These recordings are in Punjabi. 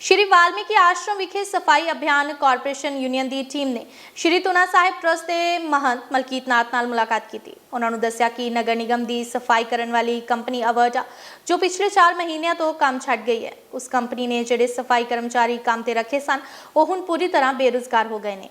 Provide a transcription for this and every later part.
ਸ਼੍ਰੀ ਵਾਲਮੀਕੀ ਆਸ਼ਰਮ ਵਿਖੇ ਸਫ਼ਾਈ ਅਭਿਆਨ ਕਾਰਪੋਰੇਸ਼ਨ ਯੂਨੀਅਨ ਦੀ ਟੀਮ ਨੇ ਸ਼੍ਰੀ ਤੁਨਾ ਸਾਹਿਬ ਟਰਸਟ ਦੇ ਮਹੰਤ ਮਲਕੀਤ ਨਾਥ ਨਾਲ ਮੁਲਾਕਾਤ ਕੀਤੀ। ਉਹਨਾਂ ਨੂੰ ਦੱਸਿਆ ਕਿ ਨਗਰ ਨਿਗਮ ਦੀ ਸਫ਼ਾਈ ਕਰਨ ਵਾਲੀ ਕੰਪਨੀ ਅਵਰਟਾ ਜੋ ਪਿਛਲੇ 4 ਮਹੀਨਿਆਂ ਤੋਂ ਕੰਮ ਛੱਡ ਗਈ ਹੈ। ਉਸ ਕੰਪਨੀ ਨੇ ਜਿਹੜੇ ਸਫ਼ਾਈ ਕਰਮਚਾਰੀ ਕੰਮ ਤੇ ਰੱਖੇ ਸਨ, ਉਹ ਹੁਣ ਪੂਰੀ ਤਰ੍ਹਾਂ ਬੇਰੁਜ਼ਗਾਰ ਹੋ ਗਏ ਨੇ।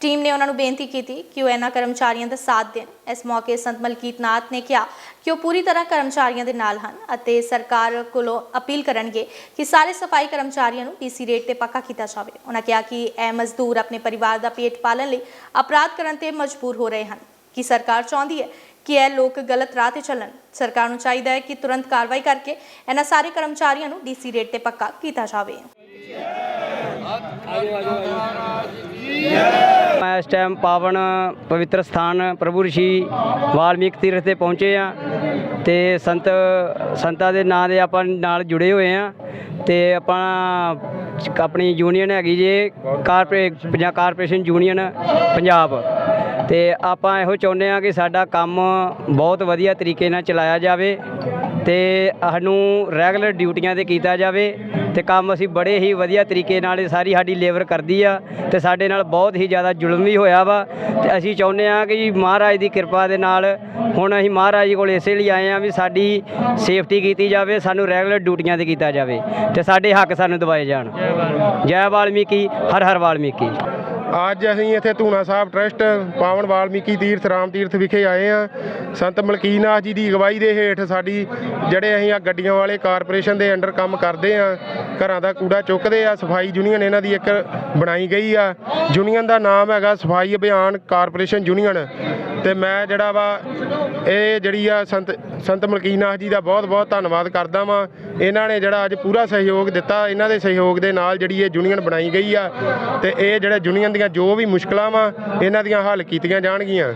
ਟੀਮ ਨੇ ਉਹਨਾਂ ਨੂੰ ਬੇਨਤੀ ਕੀਤੀ ਕਿ ਉਹ ਇਹਨਾਂ ਕਰਮਚਾਰੀਆਂ ਦਾ ਸਾਥ ਦੇਣ। ਇਸ ਮੌਕੇ ਸੰਤ ਮਲਕੀਤ ਨਾਥ ਨੇ ਕਿਹਾ ਕਿ ਉਹ ਪੂਰੀ ਤਰ੍ਹਾਂ ਕਰਮਚਾਰੀਆਂ ਦੇ ਨਾਲ ਹਨ ਅਤੇ ਸਰਕਾਰ ਕੋਲੋਂ ਅਪੀਲ ਕਰਨਗੇ ਕਿ ਸਾਰੇ ਸਫ਼ਾਈ ਕਰਮਚਾਰੀਆਂ ਨੂੰ ਡੀਸੀ ਰੇਟ ਤੇ ਪੱਕਾ ਕੀਤਾ ਜਾਵੇ। ਉਹਨਾਂ ਕਿਹਾ ਕਿ ਇਹ ਮਜ਼ਦੂਰ ਆਪਣੇ ਪਰਿਵਾਰ ਦਾ ਪੇਟ ਪਾਲਣ ਲਈ ਅਪਰਾਧ ਕਰਨ ਤੇ ਮਜਬੂਰ ਹੋ ਰਹੇ ਹਨ। ਕਿ ਸਰਕਾਰ ਚਾਹੁੰਦੀ ਹੈ ਕਿ ਇਹ ਲੋਕ ਗਲਤ ਰਾਹ ਤੇ ਚੱਲਣ? ਸਰਕਾਰ ਨੂੰ ਚਾਹੀਦਾ ਹੈ ਕਿ ਤੁਰੰਤ ਕਾਰਵਾਈ ਕਰਕੇ ਇਹਨਾਂ ਸਾਰੇ ਕਰਮਚਾਰੀਆਂ ਨੂੰ ਡੀਸੀ ਰੇਟ ਤੇ ਪੱਕਾ ਕੀਤਾ ਜਾਵੇ। ਮੈਂ ਇਸ ਟਾਈਮ ਪਾਵਨ ਪਵਿੱਤਰ ਸਥਾਨ ਪ੍ਰਭੂ ਰਿਸ਼ੀ ਵਾਲਮੀਕ ਤੀਰਥ ਤੇ ਪਹੁੰਚੇ ਆ ਤੇ ਸੰਤ, ਸੰਤਾਂ ਦੇ ਨਾਂ ਦੇ ਆਪਾਂ ਨਾਲ ਜੁੜੇ ਹੋਏ ਆ ਤੇ ਆਪਾਂ ਆਪਣੀ ਯੂਨੀਅਨ ਹੈਗੀ ਜੇ ਕਾਰਪੋਰੇ ਪੰਜਾਬ ਕਾਰਪੋਰੇਸ਼ਨ ਯੂਨੀਅਨ ਪੰਜਾਬ। ਤੇ ਆਪਾਂ ਇਹੋ ਚਾਹੁੰਦੇ ਆ ਕਿ ਸਾਡਾ ਕੰਮ ਬਹੁਤ ਵਧੀਆ ਤਰੀਕੇ ਨਾਲ ਚਲਾਇਆ ਜਾਵੇ। ਤੇ ਸਾਨੂੰ ਰੈਗੂਲਰ ਡਿਊਟੀਆਂ ਤੇ ਕੀਤਾ ਜਾਵੇ ਤੇ ਕੰਮ ਅਸੀਂ ਬੜੇ ਹੀ ਵਧੀਆ ਤਰੀਕੇ ਨਾਲ ਇਹ ਸਾਰੀ ਸਾਡੀ ਲੇਬਰ ਕਰਦੀ ਆ ਤੇ ਸਾਡੇ ਨਾਲ ਬਹੁਤ ਹੀ ਜ਼ਿਆਦਾ ਜ਼ੁਲਮ ਵੀ ਹੋਇਆ ਵਾ ਤੇ ਅਸੀਂ ਚਾਹੁੰਦੇ ਆ ਕਿ ਮਹਾਰਾਜ ਦੀ ਕਿਰਪਾ ਦੇ ਨਾਲ ਹੁਣ ਅਸੀਂ ਮਹਾਰਾਜ ਕੋਲ ਇਸੇ ਲਈ ਆਏ ਆ ਵੀ ਸਾਡੀ ਸੇਫਟੀ ਕੀਤੀ ਜਾਵੇ ਸਾਨੂੰ ਰੈਗੂਲਰ ਡਿਊਟੀਆਂ ਤੇ ਕੀਤਾ ਜਾਵੇ ਤੇ ਸਾਡੇ ਹੱਕ ਸਾਨੂੰ ਦਿਵਾਏ ਜਾਣ। ਜੈ ਵਾਲਮੀਕੀ ਹਰ ਹਰ ਵਾਲਮੀਕੀ। ਅੱਜ ਅਸੀਂ ਇੱਥੇ ਧੂਣਾ ਸਾਹਿਬ ਟਰਸਟ, ਪਾਵਨ ਵਾਲਮੀਕੀ ਤੀਰਥ, ਰਾਮ ਤੀਰਥ ਵਿਖੇ ਆਏ ਆ ਸੰਤ ਮਲਕੀਨਾਥ ਜੀ ਦੀ ਅਗਵਾਈ ਦੇ ਹੇਠ ਸਾਡੀ ਜਿਹੜੇ ਅਸੀਂ ਆ ਗੱਡੀਆਂ ਵਾਲੇ ਕਾਰਪੋਰੇਸ਼ਨ ਦੇ ਅੰਡਰ ਕੰਮ ਕਰਦੇ ਆ ਘਰਾਂ ਦਾ ਕੂੜਾ ਚੁੱਕਦੇ ਆ, ਸਫ਼ਾਈ ਯੂਨੀਅਨ ਇਹਨਾਂ ਦੀ ਇੱਕ ਬਣਾਈ ਗਈ ਆ। ਯੂਨੀਅਨ ਦਾ ਨਾਮ ਹੈਗਾ ਸਫ਼ਾਈ ਅਭਿਆਨ ਕਾਰਪੋਰੇਸ਼ਨ ਯੂਨੀਅਨ। ਤੇ ਮੈਂ ਜਿਹੜਾ ਵਾ, ਇਹ ਜਿਹੜੀ ਆ ਸੰਤ ਸੰਤ ਮਲਕੀਨਾਥ ਜੀ ਦਾ ਬਹੁਤ ਬਹੁਤ ਧੰਨਵਾਦ ਕਰਦਾ ਵਾਂ। ਇਹਨਾਂ ਨੇ ਜਿਹੜਾ ਅੱਜ ਪੂਰਾ ਸਹਿਯੋਗ ਦਿੱਤਾ, ਇਹਨਾਂ ਦੇ ਸਹਿਯੋਗ ਦੇ ਨਾਲ ਜਿਹੜੀ ਇਹ ਯੂਨੀਅਨ ਬਣਾਈ ਗਈ ਆ। ਤੇ ਇਹ ਜਿਹੜੇ ਯੂਨੀਅਨ ਦੀਆਂ ਜੋ ਵੀ ਮੁਸ਼ਕਲਾਂ ਵਾ, ਇਹਨਾਂ ਦੀਆਂ ਹੱਲ ਕੀਤੀਆਂ ਜਾਣਗੀਆਂ।